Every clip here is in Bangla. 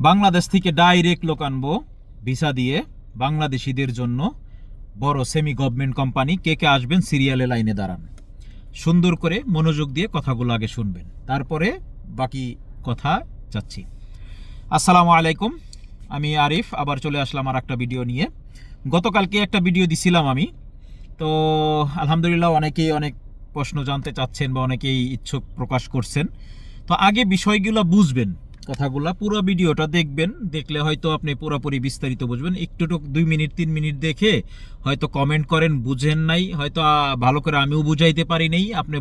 বাংলাদেশ থেকে ডাইরেক্ট লোক আনব, ভিসা দিয়ে বাংলাদেশিদের জন্য বড় সেমি গভর্নমেন্ট কোম্পানি কে কে আসবেন সিরিয়ালে লাইনে দাঁড়ান। সুন্দর করে মনোযোগ দিয়ে কথাগুলো আগে শুনবেন। তারপরে বাকি কথা যাচ্ছি। আসসালামু আলাইকুম, আমি আরিফ, আবার চলে আসলাম আর একটা ভিডিও নিয়ে। গতকালকে একটা ভিডিও দিছিলাম আমি। তো আলহামদুলিল্লাহ অনেকেই অনেক প্রশ্ন জানতে চাচ্ছেন বা অনেকেই ইচ্ছুক প্রকাশ করছেন। তো আগে বিষয়গুলো বুঝবেন। কথাগুলো, পুরো ভিডিওটা দেখবেন, দেখলে হয়তো আপনি পুরোপুরি বিস্তারিত বুঝবেন। একটু টুক দুই মিনিট, তিন মিনিট দেখে হয়তো কমেন্ট করেন, বুঝেন নাই, হয়তো ভালো করে আমিও বুঝাইতে পারি নাই, আপনি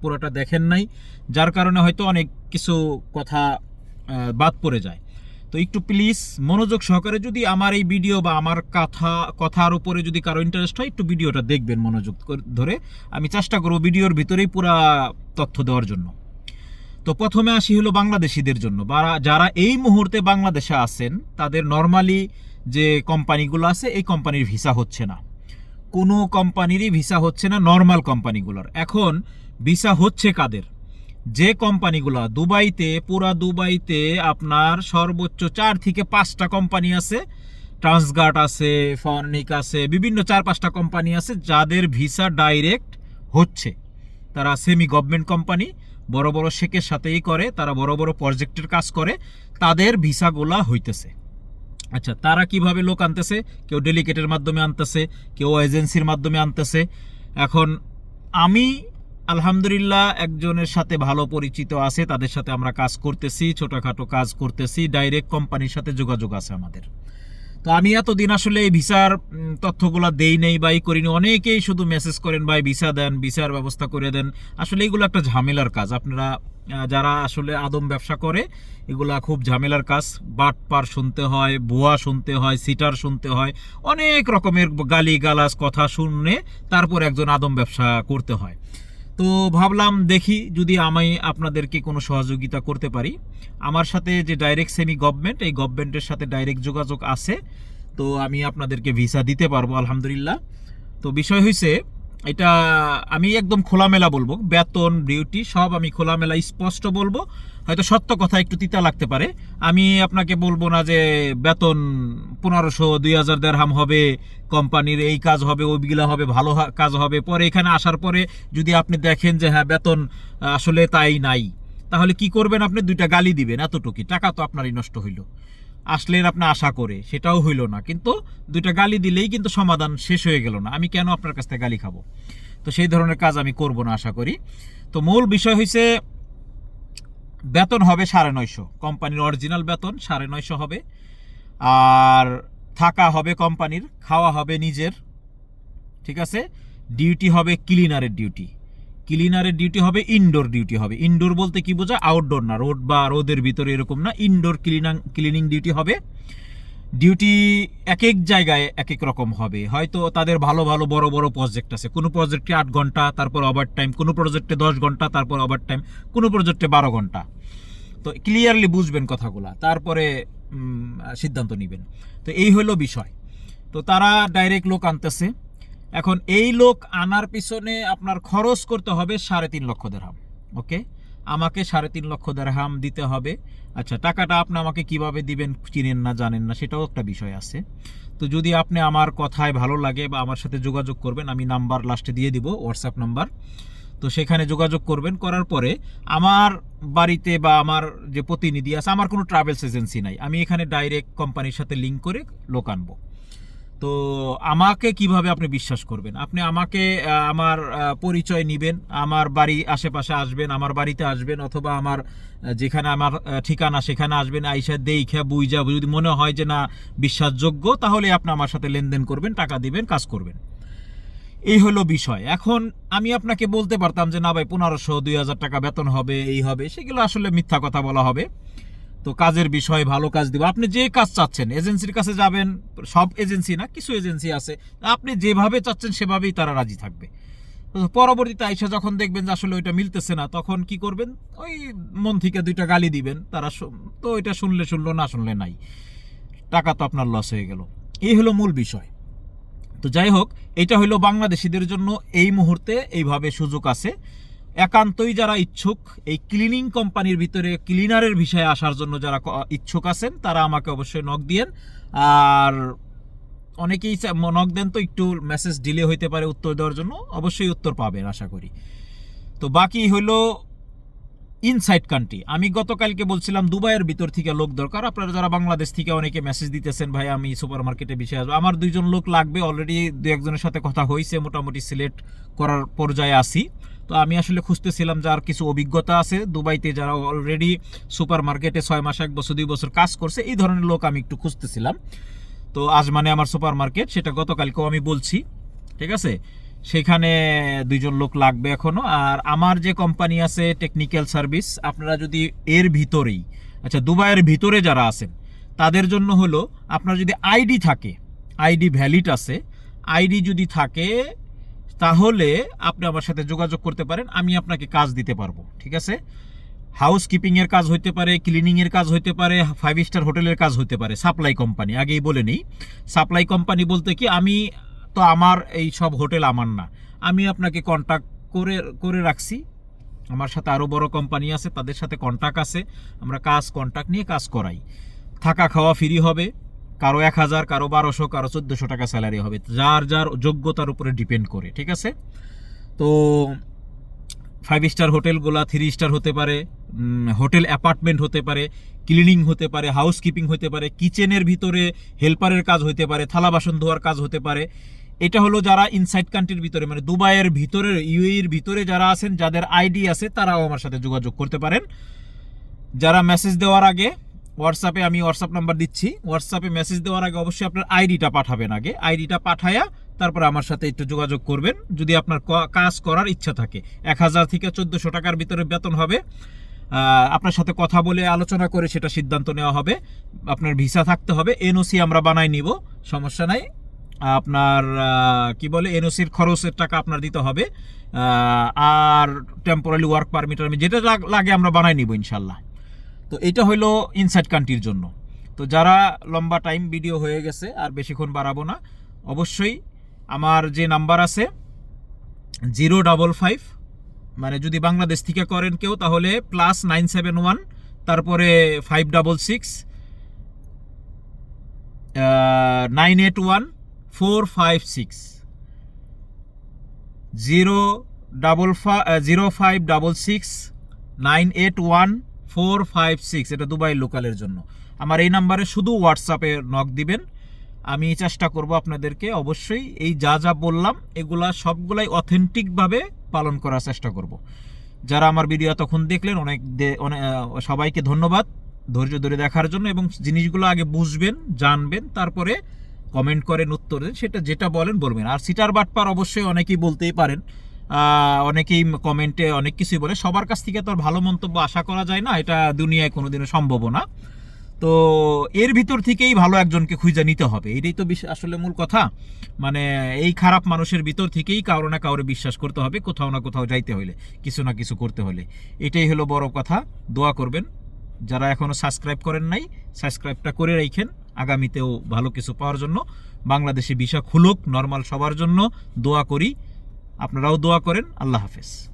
পুরোটা দেখেন নাই। যার কারণে হয়তো অনেক কিছু কথা বাদ পড়ে যায়। তো একটু প্লিজ মনোযোগ সহকারে যদি আমার এই ভিডিও বা আমার কথা, কথার উপরে যদি কারও ইন্টারেস্ট হয়, একটু ভিডিওটা দেখবেন মনোযোগ ধরে। আমি চেষ্টা করব ভিডিওর ভিতরেই পুরা তথ্য দেওয়ার জন্য। তো প্রথমে আসি হলো বাংলাদেশিদের জন্য। যারা এই মুহূর্তে বাংলাদেশে আছেন, তাদের নর্মালি যে কোম্পানিগুলো আছে, এই কোম্পানির ভিসা হচ্ছে না। কোনো কোম্পানিরই ভিসা হচ্ছে না নর্মাল কোম্পানিগুলোর। এখন ভিসা হচ্ছে কাদের? যে কোম্পানিগুলো, দুবাইতে, পুরা দুবাইতে আপনার সর্বোচ্চ চার থেকে পাঁচটা কোম্পানি আছে। ট্রান্সগার্ড আছে, ফর্নিক আছে, বিভিন্ন চার পাঁচটা কোম্পানি আছে, যাদের ভিসা ডাইরেক্ট হচ্ছে। তারা সেমি গভর্নমেন্ট কোম্পানি বড় বড় শেখের সাথেই করে, তারা বড় বড় প্রজেক্টের কাজ করে, তাদের ভিসাগুলা হইতেছে। আচ্ছা তারা কীভাবে লোক আনতেছে? কেউ ডেলিগেটের মাধ্যমে আনতেছে, কেউ এজেন্সির মাধ্যমে আনতেছে। এখন আমি আলহামদুলিল্লাহ একজনের সাথে ভালো পরিচিত আছে, তাদের সাথে আমরা কাজ করতেছি, ছোটখাটো কাজ করতেছি ডাইরেক্ট কোম্পানির সাথে যোগাযোগ আছে আমাদের। তো আমি এতদিন আসলে এই ভিসার তথ্যগুলো দেই নেই বা এই করিনি অনেকেই শুধু মেসেজ করেন, ভাই, ভিসা দেন, ভিসার ব্যবস্থা করে দেন। আসলে এগুলো একটা ঝামেলার কাজ। আপনারা যারা আসলে আদম ব্যবসা করে, এগুলা খুব ঝামেলার কাজ। বাট পার শুনতে হয়, ভুয়া শুনতে হয়, সিটার শুনতে হয়, অনেক রকমের গালি গালাজ কথা শুনে তারপর একজন আদম ব্যবসা করতে হয়। তো ভাবলাম দেখি যদি আমি আপনাদেরকে কোনো সহযোগিতা করতে পারি। আমার সাথে যে ডাইরেক্ট সেমি গভর্নমেন্ট এই গভর্নমেন্টের সাথে ডাইরেক্ট যোগাযোগ আছে। তো আমি আপনাদেরকে ভিসা দিতে পারব, আলহামদুলিল্লাহ। তো বিষয় হয়েছে এটা আমি একদম খোলামেলা বলব। বেতন ডিউটি সব আমি খোলামেলা স্পষ্ট বলব। হয়তো সত্য কথা একটু তিতা লাগতে পারে। আমি আপনাকে বলব না যে বেতন পনেরোশো, দুই হাজার দেড়হাম হবে, কোম্পানির এই কাজ হবে, ওইগুলা হবে, ভালো কাজ হবে। পরে এখানে আসার পরে যদি আপনি দেখেন যে হ্যাঁ বেতন আসলে তাই নাই, তাহলে কি করবেন আপনি? দুইটা গালি দিবেন এতটুকু। টাকা তো আপনারই নষ্ট হইল। আসলেন আপনি আশা করে, সেটাও হইল না। কিন্তু দুইটা গালি দিলেই কিন্তু সমাধান শেষ হয়ে গেল না। আমি কেন আপনার কাছ থেকে গালি খাব? তো সেই ধরনের কাজ আমি করব না আশা করি। তো মূল বিষয় হয়েছে বেতন হবে সাড়ে নয়শো। কোম্পানির অরিজিনাল বেতন সাড়ে নয়শো হবে। আর থাকা হবে কোম্পানির, খাওয়া হবে নিজের। ঠিক আছে? ডিউটি হবে ক্লিনারের ডিউটি। ক্লিনারের ডিউটি হবে ইনডোর ডিউটি হবে। ইনডোর বলতে কি বোঝায়? আউটডোর না, রোড বা রোদের ভিতরে এরকম না ইনডোর ক্লিনাং ক্লিনিং ডিউটি হবে। ডিউটি এক এক জায়গায় এক এক রকম হবে। হয়তো তাদের ভালো ভালো, বড় বড় প্রজেক্ট আছে। কোনো প্রজেক্টে আট ঘণ্টা, তারপর ওভার টাইম কোনো প্রজেক্টে দশ ঘণ্টা, তারপর ওভার টাইম কোনো প্রজেক্টে বারো ঘণ্টা। তো ক্লিয়ারলি বুঝবেন কথাগুলো। তারপরে সিদ্ধান্ত নেবেন। তো এই হলো বিষয়। তো তারা ডাইরেক্ট লোক আনতেছে। এখন এই লোক আনার পিছনে আপনার খরচ করতে হবে সাড়ে তিন লক্ষ দেড়হাম, ওকে? আমাকে সাড়ে তিন লক্ষ দেড়হাম দিতে হবে। আচ্ছা টাকাটা আপনি আমাকে কীভাবে দিবেন চিনেন না, জানেন না, সেটাও একটা বিষয় আছে। তো যদি আপনি আমার কথায় ভালো লাগে বা আমার সাথে যোগাযোগ করবেন, আমি নাম্বার লাস্টে দিয়ে দিব হোয়াটসঅ্যাপ নাম্বার। তো সেখানে যোগাযোগ করবেন, করার পরে আমার বাড়িতে বা আমার যে প্রতিনিধি আছে, আমার কোনো ট্রাভেলস এজেন্সি নাই। আমি এখানে ডাইরেক্ট কোম্পানির সাথে লিঙ্ক করে লোক আনব। তো আমাকে কীভাবে আপনি বিশ্বাস করবেন? আপনি আমাকে আমার পরিচয় নিবেন, আমার বাড়ি আশেপাশে আসবেন, আমার বাড়িতে আসবেন, অথবা আমার যেখানে আমার ঠিকানা সেখানে আসবেন, আইসা দেইখা বুঝা যদি মনে হয় যে না, বিশ্বাসযোগ্য, তাহলে আপনি আমার সাথে লেনদেন করবেন, টাকা দিবেন, কাজ করবেন। এই হলো বিষয়। এখন আমি আপনাকে বলতে পারতাম যে, না ভাই, পনেরোশো, দুই হাজার টাকা বেতন হবে, এই হবে। সেগুলো আসলে মিথ্যা কথা বলা হবে। তো কাজের বিষয় ভালো কাজ দিব। আপনি যে কাজ চাচ্ছেন, এজেন্সির কাছে যাবেন, সব এজেন্সি না, কিছু এজেন্সি আছে। আপনি যেভাবে চাচ্ছেন সেভাবেই তারা রাজি থাকবে। পরবর্তীতে আইসা যখন দেখবেন যে আসলে ওইটা মিলতেছে না, তখন কি করবেন? ওই মন থেকে দুইটা গালি দিবেন। তারা তো ওইটা শুনলে শুনলো, না শুনলে নাই। টাকা তো আপনার লস হয়ে গেল। এই হলো মূল বিষয়। তো যাই হোক, এটা হলো বাংলাদেশিদের জন্য এই মুহূর্তে এইভাবে সুযোগ আছে। একান্তই যারা ইচ্ছুক, এই ক্লিনিং কোম্পানির ভিতরে ক্লিনারের বিষয়ে আসার জন্য যারা ইচ্ছুক আছেন, তারা আমাকে অবশ্যই নক দিয়েন। আর অনেকেই নক দেন তো, একটু মেসেজ ডিলে হইতে পারে উত্তর দেওয়ার জন্য। অবশ্যই উত্তর পাবেন, আশা করি। তো বাকি হলো ইনসাইড কান্ট্রি আমি গতকালকে বলছিলাম দুবাইয়ের ভিতর থেকে লোক দরকার। আপনারা যারা বাংলাদেশ থেকে অনেকে মেসেজ দিতেছেন, ভাই, আমি সুপার মার্কেটে বিষয়ে আসব। আমার দুইজন লোক লাগবে অলরেডি দু একজনের সাথে কথা হয়েছে, মোটামুটি সিলেক্ট করার পর্যায়ে আসি তো আমি আসলে খুঁজতেছিলাম যার কিছু অভিজ্ঞতা আছে। দুবাইতে যারা অলরেডি সুপার মার্কেটে ছয় মাস, এক বছর, দুই বছর কাজ করছে, এই ধরনের লোক আমি একটু খুঁজতেছিলাম। তো আজ মানে আমার সুপার মার্কেট সেটা গতকালকেও আমি বলছি, ঠিক আছে? সেখানে দুইজন লোক লাগবে এখনও। আর আমার যে কোম্পানি আছে টেকনিক্যাল সার্ভিস আপনারা যদি এর ভিতরেই আচ্ছা দুবাইয়ের ভিতরে যারা আছেন, তাদের জন্য হলো, আপনার যদি আইডি থাকে, আইডি ভ্যালিড আছে, আইডি যদি থাকে, তাহলে আপনি আমার সাথে যোগাযোগ করতে পারেন, আমি আপনাকে কাজ দিতে পারব, ঠিক আছে? হাউস কিপিংয়ের কাজ হইতে পারে ক্লিনিংয়ের কাজ হইতে পারে ফাইভ স্টার হোটেলের কাজ হইতে পারে সাপ্লাই কোম্পানি আগেই বলে নেই। সাপ্লাই কোম্পানি বলতে কি, আমি তো আমার এই সব হোটেল আমার না। আমি আপনাকে কন্ট্যাক্ট করে করে রাখছি। আমার সাথে আরও বড় কোম্পানি আছে, তাদের সাথে কন্ট্যাক্ট আছে। আমরা কাজ কন্ট্যাক্ট নিয়ে কাজ করাই। থাকা খাওয়া ফ্রি হবে। কারও এক হাজার, কারও বারোশো, কারও চোদ্দোশো টাকা স্যালারি হবে। যার যার যোগ্যতার উপরে ডিপেন্ড করে, ঠিক আছে? তো ফাইভ স্টার হোটেলগুলা থ্রি স্টার হতে পারে হোটেল অ্যাপার্টমেন্ট হতে পারে ক্লিনিং হতে পারে হাউস কিপিং হতে পারে কিচেনের ভিতরে হেল্পারের কাজ হতে পারে, থালা বাসন ধোয়ার কাজ হতে পারে। এটা হলো যারা ইনসাইড কান্ট্রির ভিতরে মানে দুবাইয়ের ভিতরে ইউএইর ভিতরে যারা আছেন, যাদের আইডি আছে, তারাও আমার সাথে যোগাযোগ করতে পারেন। যারা মেসেজ দেওয়ার আগে হোয়াটসঅ্যাপে আমি হোয়াটসঅ্যাপ নাম্বার দিচ্ছি। হোয়াটসঅ্যাপে মেসেজ দেওয়ার আগে অবশ্যই আপনার আইডিটা পাঠাবেন আগে। আইডিটা পাঠায়া তারপরে আমার সাথে একটু যোগাযোগ করবেন। যদি আপনার কাজ করার ইচ্ছা থাকে। এক হাজার থেকে চোদ্দোশো টাকার ভিতরে বেতন হবে। আপনার সাথে কথা বলে আলোচনা করে সেটা সিদ্ধান্ত নেওয়া হবে। আপনার ভিসা থাকতে হবে। এনওসি আমরা বানাই নিব। সমস্যা নাই। আপনার কি বলে, এনওসির খরচের টাকা আপনার দিতে হবে আর টেম্পোরারি ওয়ার্ক পারমিট যেটা লাগে আমরা বানাই নিব ইনশাল্লাহ। তো এটা হইল ইনসাইড কান্ট্রির জন্য। তো যারা লম্বা টাইম ভিডিও হয়ে গেছে, আর বেশিক্ষণ বাড়াবো না, অবশ্যই আমার যে নাম্বার আছে জিরো ডাবল ফাইভ মানে যদি বাংলাদেশ থেকে করেন কেউ, তাহলে প্লাস নাইন সেভেন ওয়ান তারপরে five double six nine eight one four five six zero double zero five double six nine eight one four five six এটা দুবাই লোকালের জন্য। আমার এই নাম্বারে শুধু হোয়াটসঅ্যাপে নক দিবেন। আমি চেষ্টা করব আপনাদেরকে অবশ্যই এই যা যা বললাম, এগুলা সবগুলাই অথেন্টিকভাবে পালন করার চেষ্টা করব। যারা আমার ভিডিও তখন দেখলেন, অনেক সবাইকে ধন্যবাদ ধৈর্য ধরে দেখার জন্য এবং জিনিসগুলো আগে বুঝবেন, জানবেন, তারপরে কমেন্ট করেন উত্তর দেন সেটা যেটা বলেন বলবেন। আর সিটার বাটপার অবশ্যই অনেকেই বলতেই পারেন। অনেকেই কমেন্টে অনেক কিছুই বলে। সবার কাছ থেকে তো আর ভালো মন্তব্য আশা করা যায় না, এটা দুনিয়ায় কোনোদিনও সম্ভব না। তো এর ভিতর থেকেই ভালো একজনকে খুঁজে নিতে হবে। এটাই তো আসলে মূল কথা। মানে এই খারাপ মানুষের ভিতর থেকেই কারও না কাউরে বিশ্বাস করতে হবে, কোথাও না কোথাও যাইতে হলে কিছু না কিছু করতে হলে এটাই হলো বড় কথা। দোয়া করবেন। যারা এখনও সাবস্ক্রাইব করেন নাই, সাবস্ক্রাইবটা করে রাখেন আগামীতেও ভালো কিছু পাওয়ার জন্য বাংলাদেশে ভিসা খুলুক নর্মাল সবার জন্য দোয়া করি। আপনারাও দোয়া করেন। আল্লাহ হাফেজ।